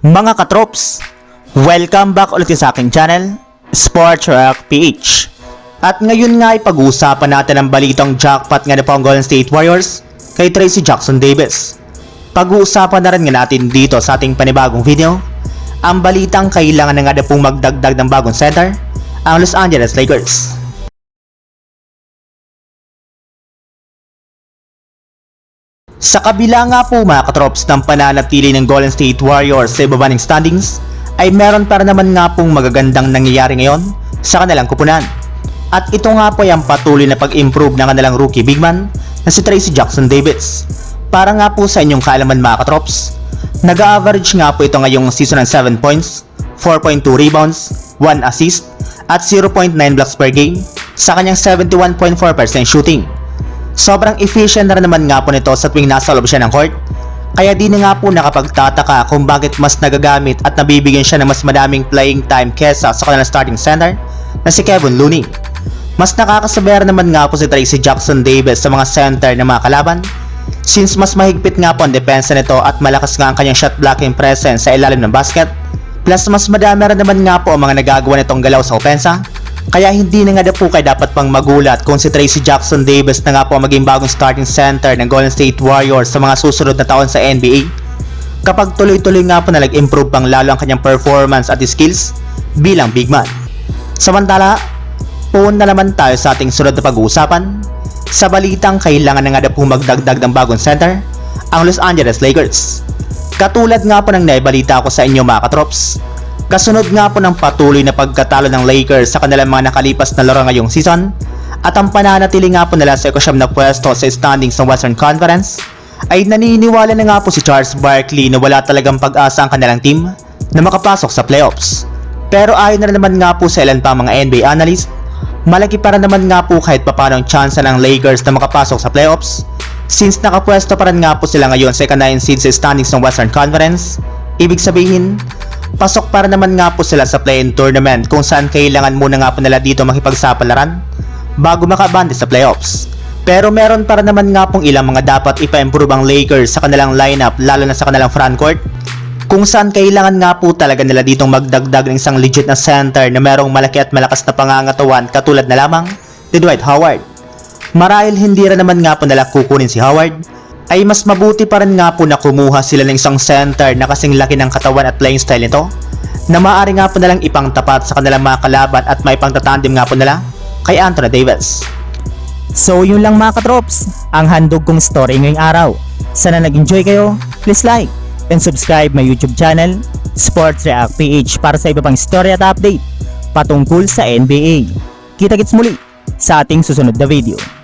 Mga katrops, welcome back ulit sa aking channel, Sports Rock PH. At ngayon nga ay pag-uusapan natin ang balitang jackpot nga na po ang Golden State Warriors kay Tracy Jackson Davis. Pag-uusapan na rin nga natin dito sa ating panibagong video, ang balitang kailangan na nga na pong magdagdag ng bagong center, ang Los Angeles Lakers. Sa kabila nga po mga katrops ng pananatili ng Golden State Warriors sa ibaba ng standings, ay meron para naman nga pong magagandang nangyayari ngayon sa kanilang kupunan. At ito nga po ay ang patuloy na pag-improve ng kanilang rookie big man na si Tracy Jackson Davis. Para nga po sa inyong kaalaman mga katrops, nag-average nga po ito ngayong season ng 7 points, 4.2 rebounds, 1 assist, at 0.9 blocks per game sa kanyang 71.4% shooting. Sobrang efficient na naman nga po nito sa tuwing nasa loob siya ng court. Kaya di na nga po nakapagtataka kung bakit mas nagagamit at nabibigyan siya ng mas madaming playing time kesa sa kanilang starting center na si Kevin Looney. Mas nakakasabayar naman nga po si Tracy Jackson Davis sa mga center ng mga kalaban since mas mahigpit nga po ang depensa nito at malakas nga ang kanyang shot blocking presence sa ilalim ng basket. Plus mas madami rin naman nga po ang mga nagagawa nitong galaw sa opensa kaya hindi na nga na po kayo dapat pang magulat kung si Tracy Jackson Davis na nga po ang maging bagong starting center ng Golden State Warriors sa mga susunod na taon sa NBA. Kapag tuloy-tuloy nga po na nag-improve pang lalo ang kanyang performance at skills bilang big man. Samantala, puun na naman tayo sa ating sunod na pag-uusapan. Sa balitang kailangan na nga na po magdagdag ng bagong center, ang Los Angeles Lakers. Katulad nga po ng naibalita ko sa inyo mga katrops, Kasunod nga po ng patuloy na pagkatalo ng Lakers sa kanilang mga nakalipas na laro ngayong season at ang pananatili nga po nila sa ikasyam na pwesto sa standings ng Western Conference ay naniniwala na nga po si Charles Barkley na wala talagang pag-asa ang kanilang team na makapasok sa playoffs. Pero ayon na naman nga po sa ilan pa mga NBA analyst, malaki para naman nga po kahit papano ang chance ng Lakers na makapasok sa playoffs since nakapwesto pa rin nga po sila ngayon sa ika-9 seed sa standings ng Western Conference. Ibig sabihin, pasok para naman nga po sila sa play-in tournament kung saan kailangan muna nga po nila dito makipagsapalaran bago makabande sa playoffs. Pero meron para naman nga pong ilang mga dapat ipa-improve ang Lakers sa kanilang lineup lalo na sa kanilang frontcourt kung saan kailangan nga po talaga nila ditong magdagdag ng isang legit na center na merong malaki at malakas na pangangatawan katulad na lamang ni Dwight Howard. Marahil hindi rin naman nga po nila kukunin si Howard ay mas mabuti pa rin nga po na kumuha sila ng isang center na kasing laki ng katawan at playing style nito na maaari nga po nalang ipang tapat sa kanilang mga kalaban at may pangtatandim nga po nila kay Anthony Davis. So yun lang mga katrops, ang handog kong story ngayong araw. Sana nag-enjoy kayo, please like and subscribe my YouTube channel, Sports React PH para sa iba pang story at update patungkol sa NBA. Kita-kits muli sa ating susunod na video.